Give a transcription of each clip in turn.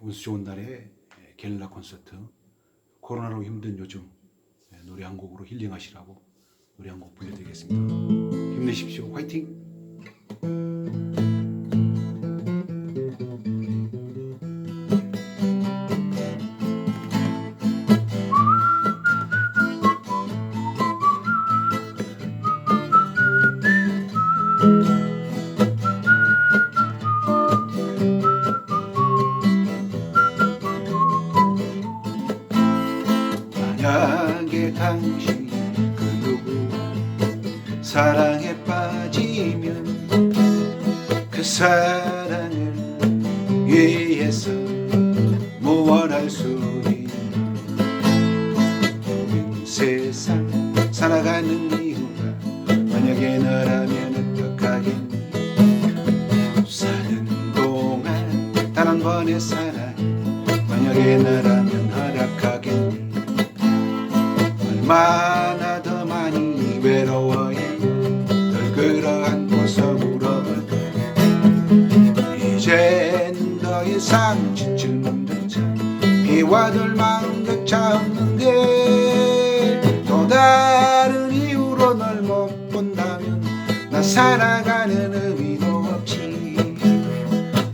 운수 좋은 날에 예, 게릴라 콘서트 코로나로 힘든 요즘 예, 노래 한 곡으로 힐링하시라고 노래 한곡 불러드리겠습니다. 힘내십시오. 화이팅! 만약에 당신이 그 누구? 사랑에 빠지면 그 사랑을 위해서 무언할 수 있는 이 세상 살아가는 이유가 만약에 너라면 어떡하겠니? 사는 동안 단 한 번의 사랑 만약에 나라 이젠 더 이상 지칠 몸도 차 비와 돌망조차 없는데 또 다른 이유로 널 못 본다면 나 살아가는 의미도 없지.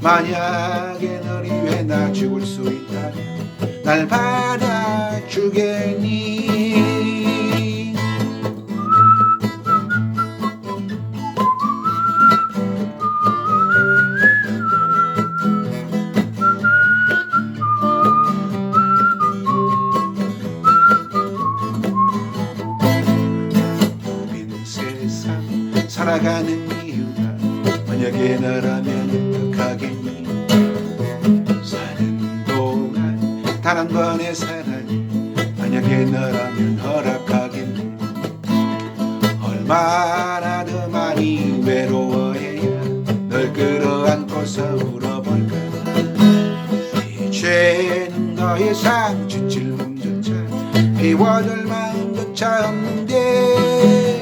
만약에 널 위해 나 죽을 수 있다면 날 받아주겠니 살아가는 이유가 만약에 너라면 어떡하겠니? 사는 동안 단 한 번의 사랑이 만약에 너라면 허락하겠니? 얼마나 더 많이 외로워해야 널 끌어안고서 울어볼까? 이제는 더 이상 지칠 몸조차 비워줄 마음조차 없는데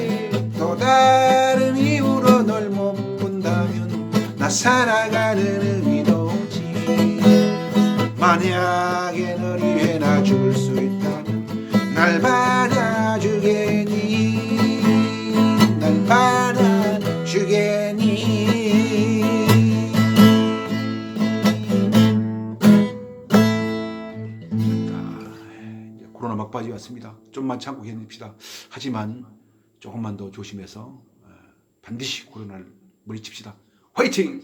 살아가는 의미도 없지 만약에 널 위해 나 죽을 수 있다면 날 받아주겠니 날 받아주겠니 아, 이제 코로나 막바지 왔습니다. 좀만 참고 견딥시다. 하지만 조금만 더 조심해서 어, 반드시 코로나를 물리칩시다. 화이팅!